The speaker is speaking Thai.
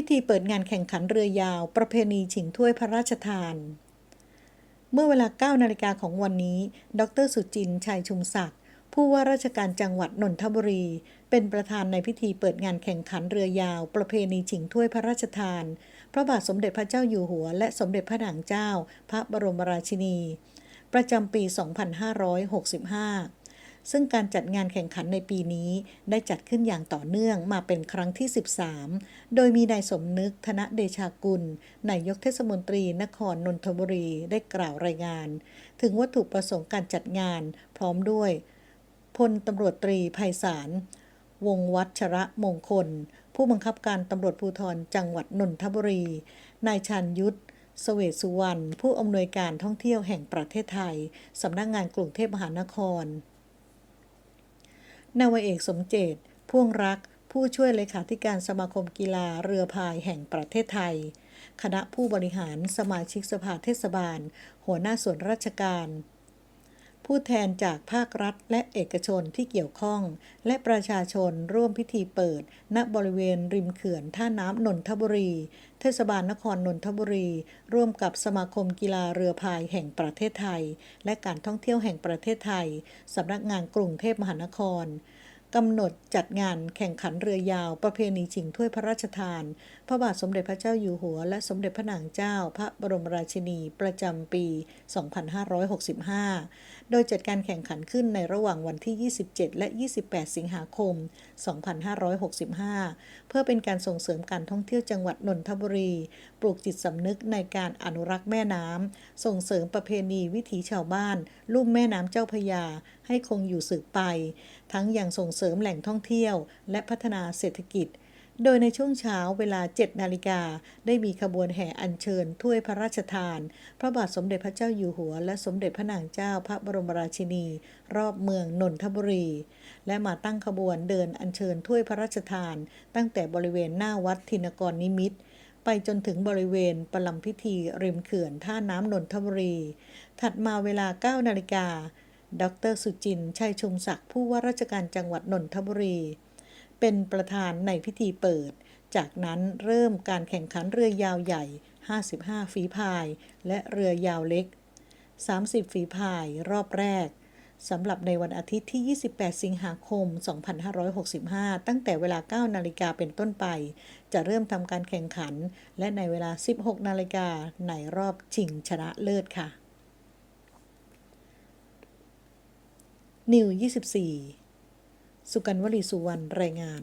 พิธีเปิดงานแข่งขันเรือยาว ประเพณีชิงถ้วยพระราชทาน เมื่อเวลา 9 นาฬิกาของวันนี้ ดรสุจินชัยชุมศักดิ์ผู้ว่าราชการจังหวัดนนทบุรี เป็นประธานในพิธีเปิดงานแข่งขันเรือยาว ประเพณีชิงถ้วยพระราชทาน พระบาทสมเด็จพระเจ้าอยู่หัว และสมเด็จพระนางเจ้า พระบรมราชินี ประจำปี 2565 ซึ่งการจัดงานแข่งขันในปีนี้ได้จัดขึ้นอย่างต่อเนื่องมาเป็นครั้งที่ 13 โดยมีนายสมนึกธนเดชากุลนายกเทศมนตรีนครนนทบุรีได้กล่าวรายงาน ถึงวัตถุประสงค์การจัดงานพร้อมด้วยพลตำรวจตรีไพศาลวงศ์วัชระมงคล ผู้บังคับการตำรวจภูธรจังหวัดนนทบุรี นายชันยุทธเสเวสุวรรณผู้อำนวยการท่องเที่ยวแห่งประเทศไทย สำนักงานกรุงเทพมหานคร นาวเอกสมเจต พ่วงรัก ผู้ช่วยเลขาธิการสมาคมกีฬาเรือพายแห่งประเทศไทย คณะผู้บริหารสมาชิกสภาเทศบาล หัวหน้าส่วนราชการ ผู้แทนจากภาครัฐและเอกชนที่เกี่ยวข้อง และประชาชนร่วมพิธีเปิด ณบริเวณริมเขื่อนท่าน้ำนนทบุรี เทศบาลนครนนทบุรี ร่วมกับสมาคมกีฬาเรือพายแห่งประเทศไทย และการท่องเที่ยวแห่งประเทศไทยสำนักงานกรุงเทพมหานคร กำหนดจัดงานแข่งขันเรือยาว ประเพณีชิงถ้วยพระราชทาน พระบาทสมเด็จพระเจ้าอยู่หัว และสมเด็จพระนางเจ้า พระบรมราชินี ประจำปี 2565 โดยจัดการแข่งขันขึ้นในระหว่างวันที่ 27 และ 28 สิงหาคม 2565 เพื่อเป็นการส่งเสริมการท่องเที่ยวจังหวัดนนทบุรี ปลูกจิตสำนึกในการอนุรักษ์แม่น้ำ ส่งเสริมประเพณีวิถีชาวบ้าน ลุ่มแม่น้ำเจ้าพยา ให้คงอยู่สืบไป ทั้งยังส่งเสริมแหล่งท่องเที่ยว และพัฒนาเศรษฐกิจ โดยในช่วงเช้าเวลา 7 นาฬิกา ได้มีขบวนแห่อัญเชิญ ถ้วยพระราชทาน พระบาทสมเด็จพระเจ้าอยู่หัว และสมเด็จพระนางเจ้าพระบรมราชินี รอบเมืองนนทบุรี และมาตั้งขบวนเดินอัญเชิญถ้วยพระราชทาน ตั้งแต่บริเวณหน้าวัดธินกรนิมิตรไปจนถึงบริเวณประลัมพิธีริมเขื่อนท่าน้ำนนทบุรี ถัดมาเวลา 9 นาฬิกา ดรสุจินชัยชุมศักดิ์ผู้ว่าราชการจังหวัดนนทบุรี เป็นประธานในพิธีเปิด จากนั้นเริ่มการแข่งขันเรือยาวใหญ่ 55 ฝีพาย และเรือยาวเล็ก 30 ฝีพายรอบแรกสำหรับในวันอาทิตย์ที่ 28 สิงหาคม 2565 ตั้งแต่เวลา 9 นาฬิกาเป็นต้นไป จะเริ่มทำการแข่งขัน และในเวลา 16 นาฬิกาในรอบชิงชนะเลิศค่ะ นิว 24 สุกันวลีสุวรรณ รายงาน